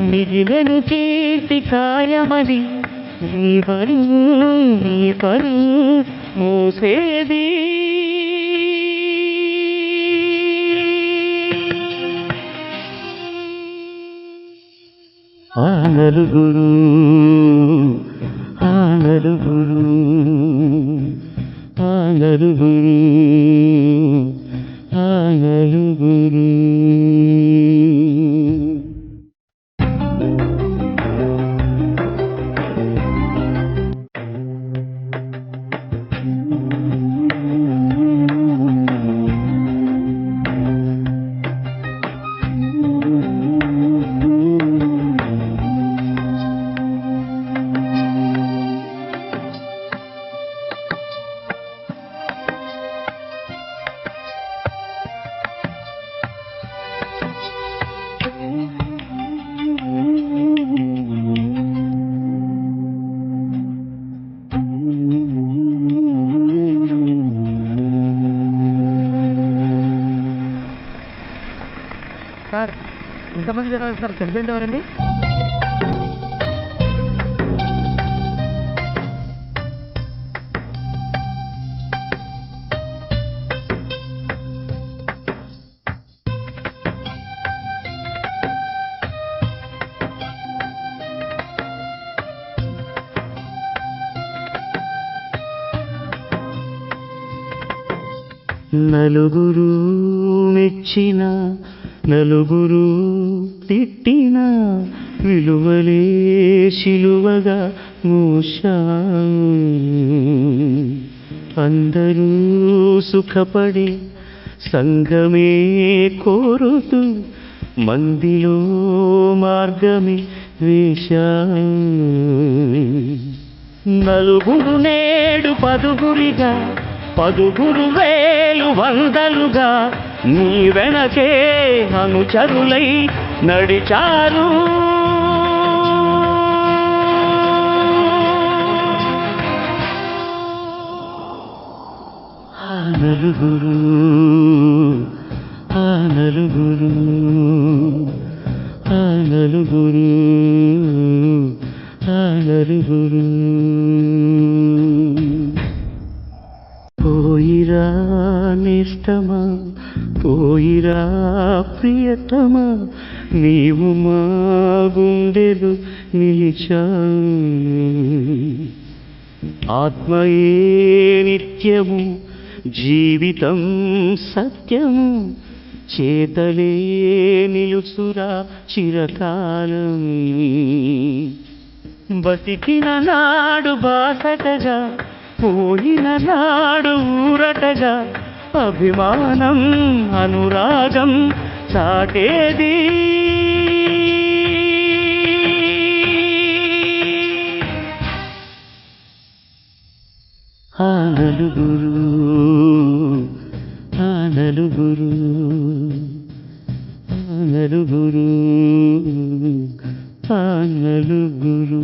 మిగిలిన చేసి ఖాయమని నీ పరు నీ పరు మోసేది ఆ నలుగురు ఆ నలుగురు ఆ నలుగురు సార్ ఇంతమంది జనాలు సార్ చనిపోయింది ఎవరండి? నలుగురు మెచ్చిన నలుగురు తిట్టిన విలువలే శిలువగా మూషా అందరూ సుఖపడి సంగమే కోరుతూ మందిలో మార్గమే వేషా నలుగురు నేడు పదుగురిగా పదుగురు వేలు వందలుగా నీ వెనకే అనుచరులై నడిచారు. ఆ నలుగురు ఆ నలుగురు ఆ నలుగురు ఆ నలుగురు. పోయిరా నిష్టమా పోయిరా ప్రియతమా నీవు మా గుండెలు నిలిచా ఆత్మయే నిత్యము జీవితం సత్యము చేతలే నిలుసురా చిరకాలం. బతికిన నాడు బాసటగా పోయిన నాడు ఊరటగా అభిమానం అనురాగం చాటేది. ఆ నలుగురు ఆ నలుగురు ఆ నలుగురు ఆ నలుగురు.